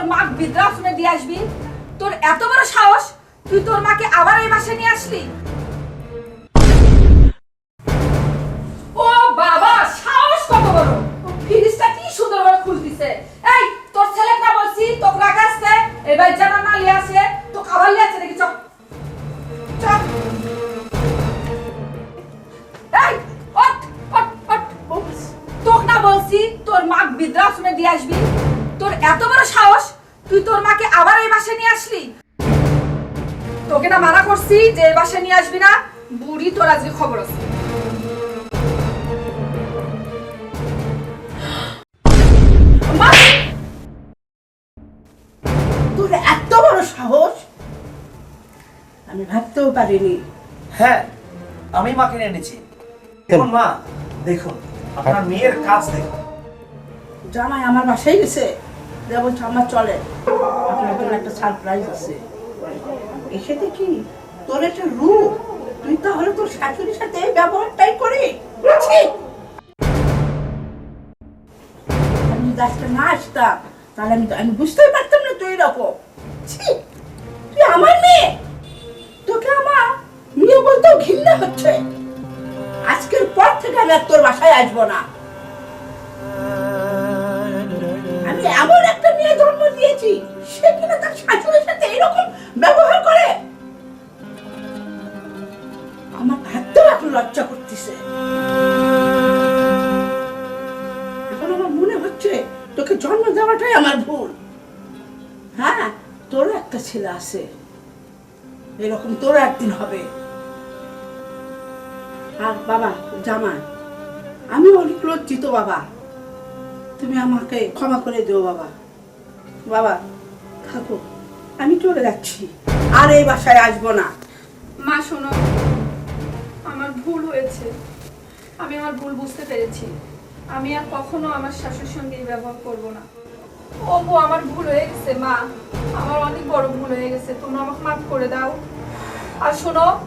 তোর মা বৃদ্ধাশ্রমে দিয়ে আসবি? তোর এত বড় সাহস, তুই তোর মাকে আবার এই বাসায় নিয়ে আসলি? ও বাবা, সাহস কত বড়! ফ্রিজটা কি সুন্দর করে খুলতিছে। এই, তোর ছেলে না বলছি, তোকে রাখাচ্ছে এবার জানা না লিয়ে আসে তো খাবার লিয়ে আসছে দেখি, চল। চল। এই, ওঠ ওঠ ওঠ। তোকে না বলছি, তোর মা বিদ্রাস বৃদ্ধাশ্রমে দিয়ে আসবি? তোর এত বড় সাহস তুই তোর মাকে আবার এই বাসায় নিয়ে আসলি? তোকে না মানা করছি যে এই বাসায় নিয়ে আসবি না। বুড়ি তোর আজকে খবর আছে। তোর এত বড় সাহস? আমি ভাবতেও পারিনি। হ্যাঁ আমি মাকে এনেছি। দেখুন মা দেখুন আপনার মেয়ের কাজ দেখুন। জামাই আমার বাসায় গেছে। যা বলছে, আমার চলে। একটা সারপ্রাইজ আছে। এসে দেখি তোর একটা রূপ। তুই তাহলে তোর শাশুড়ির সাথে ব্যবহারটাই করি। মেয়ে? তোকে আমার হচ্ছে। আজকের পর থেকে আমি আর তোর বাসায় আসব না। আমি এমন দিয়েছি সে কিনা তার শাশুড়ির সাথে এরকম ব্যবহার করে? আমার ভাবতেও এখন লজ্জা করতেছে। এখন আমার মনে হচ্ছে তোকে জন্ম দেওয়াটাই আমার ভুল। হ্যাঁ তোরও একটা ছেলে আছে। এরকম তোর একদিন হবে। আর বাবা, জামাই, আমি অনেক লজ্জিত বাবা। তুমি আমাকে ক্ষমা করে দিও বাবা। বাবা, থাকো, আমি চলে যাচ্ছি। আর এই বাসায় আসব না। মা, শোনো, আমার ভুল হয়েছে। আমি আমার ভুল বুঝতে পেরেছি। আমি আর কখনো আমার শাশুর সঙ্গে এই ব্যবহার করব না। ও বউ আমার ভুল হয়ে গেছে, মা। আমার অনেক বড় ভুল হয়ে গেছে। তোমরা আমাকে মাফ করে দাও। আর শোনো,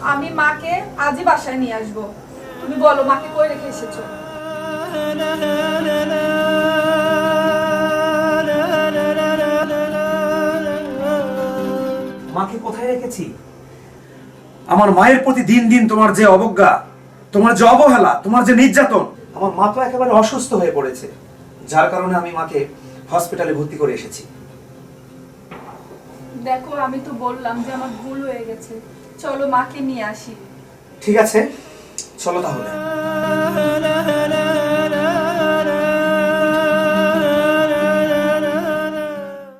আমি মাকে আজই বাসায় নিয়ে আসব। তুমি বলো, মাকে কই রেখে এসেছ? মাকে কোথায় রেখেছি? আমার মায়ের প্রতি দিন দিন তোমার যে অবজ্ঞা তোমার যে অবহেলা তোমার যে নির্যাতন আমার মা তো একেবারে অসুস্থ হয়ে পড়েছে। যার কারণে আমি মাকে হসপিটালে ভর্তি করে এসেছি। দেখো আমি তো বললাম যে আমার ভুল হয়ে গেছে। চলো মাকে নিয়ে আসি। ঠিক আছে চলো তাহলে।